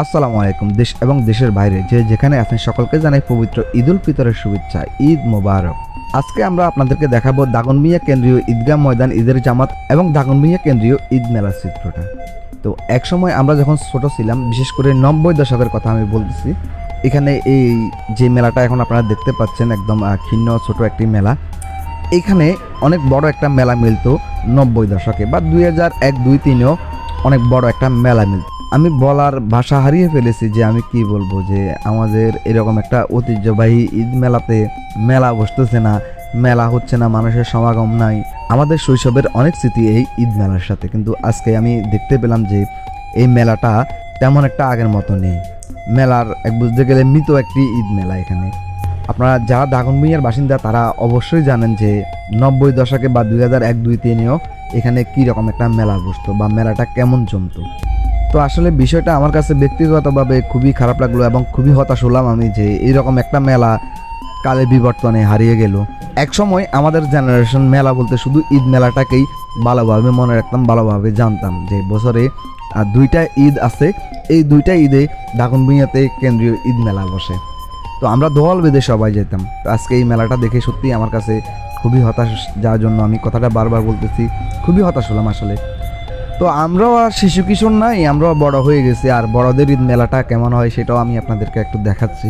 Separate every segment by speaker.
Speaker 1: আসসালামু আলাইকুম, দেশ এবং দেশের বাইরে যে যেখানে আপনি সকলকে জানাই পবিত্র ঈদ উল ফিতরের শুভেচ্ছা, ঈদ মোবারক। আজকে আমরা আপনাদেরকে দেখাবো দাগনমিয়া কেন্দ্রীয় ঈদগাহ ময়দান ঈদের জামাত এবং দাগনমিয়া কেন্দ্রীয় ঈদ মেলার চিত্রটা। তো একসময় আমরা যখন ছোট ছিলাম, বিশেষ করে নব্বই দশকের কথা আমি বলতেছি, এখানে এই যে মেলাটা এখন আপনারা দেখতে পাচ্ছেন, একদম ক্ষীণ ছোট একটি মেলা। এখানে অনেক বড় একটা মেলা মিলতো, নব্বই দশকে বা দুই হাজার এক দুই তিনেও অনেক বড় একটা মেলা মিলত। আমি বলার ভাষা হারিয়ে ফেলেছি যে আমি কি বলব যে আমাদের এরকম একটা ঐতিহ্যবাহী ঈদ মেলাতে মেলা বসতেছে না, মেলা হচ্ছে না, মানুষের সমাগম নাই। আমাদের শৈশবের অনেক স্মৃতি এই ঈদ মেলার সাথে। কিন্তু আজকে আমি দেখতে পেলাম যে এই মেলাটা তেমন একটা আগের মতো নেই। মেলার এক বুঝতে গেলে মৃত একটি ঈদ মেলা এখানে। আপনারা যারা দাগনভূঞার বাসিন্দা, তারা অবশ্যই জানেন যে নব্বই দশকে বা দুই হাজার এক দুই তিনেও এখানে কী রকম একটা মেলা বসতো বা মেলাটা কেমন জমতো। তো আসলে বিষয়টা আমার কাছে ব্যক্তিগতভাবে খুবই খারাপ লাগল এবং খুবই হতাশ হলাম আমি যে এইরকম একটা মেলা কালে বিবর্তনে হারিয়ে গেল। একসময় আমাদের জেনারেশন মেলা বলতে শুধু ঈদ মেলাটাকেই ভালোভাবে মনে রাখতাম ভালোভাবে জানতাম যে বছরে আহ, দুইটা ঈদ আছে। এই দুইটা ঈদে দাগনভূঞাতে কেন্দ্রীয় ঈদ মেলা বসে। তো আমরা দোয়াল বেঁধে সবাই যেতাম। তো আজকে এই মেলাটা দেখে সত্যি আমার কাছে খুবই হতাশ যার জন্য আমি কথাটা বারবার বলতেছি খুবই হতাশ হলাম আসলে। তো আমরাও আর শিশু কিশোর নাই, আমরাও বড় হয়ে গেছি। আর বড়দের ঈদ মেলাটা কেমন হয় সেটাও আমি আপনাদেরকে একটু দেখাচ্ছি।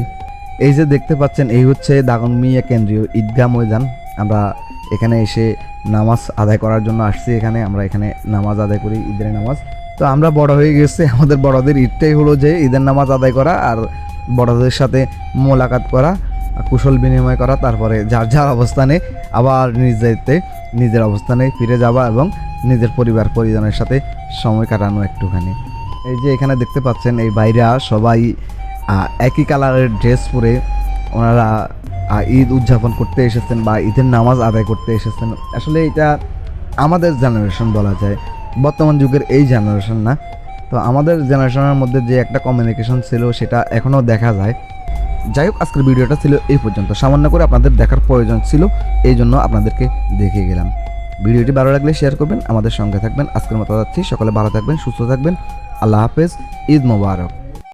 Speaker 1: এই যে দেখতে পাচ্ছেন, এই হচ্ছে দাগনমিয়া কেন্দ্রীয় ঈদগাহ ময়দান। আমরা এখানে এসে নামাজ আদায় করার জন্য আসছি এখানে, আমরা এখানে নামাজ আদায় করি, ঈদের নামাজ। তো আমরা বড় হয়ে গেছি, আমাদের বড়দের ঈদটাই হলো যে ঈদের নামাজ আদায় করা আর বড়দের সাথে মোলাকাত করা। কুশল বিনিময় করা, তারপরে যার যার অবস্থানে আবার নিজ দায়িত্বে নিজের অবস্থানে ফিরে যাওয়া এবং নিজের পরিবার পরিজনের সাথে সময় কাটানো একটুখানি। এই যে এখানে দেখতে পাচ্ছেন, এই বাইরা সবাই একই কালারের ড্রেস পরে ওনারা ঈদ উদযাপন করতে এসেছেন বা ঈদের নামাজ আদায় করতে এসেছেন। আসলে এটা আমাদের জেনারেশন বলা যায়। বর্তমান যুগের এই জেনারেশন না। তো আমাদের জেনারেশনের মধ্যে যে একটা কমিউনিকেশন ছিল, সেটা এখনও দেখা যায়। যাই হোক, আজকের ভিডিওটা ছিল এই পর্যন্ত। সামান্য করে আপনাদের দেখার প্রয়োজন ছিল, এই জন্য আপনাদেরকে দেখে গেলাম। ভিডিওটি ভালো লাগলে শেয়ার করবেন, আমাদের সঙ্গে থাকবেন। আজকের মতো যাচ্ছি সকালে ভালো থাকবেন, সুস্থ থাকবেন। আল্লাহ হাফেজ, ঈদ মোবারক।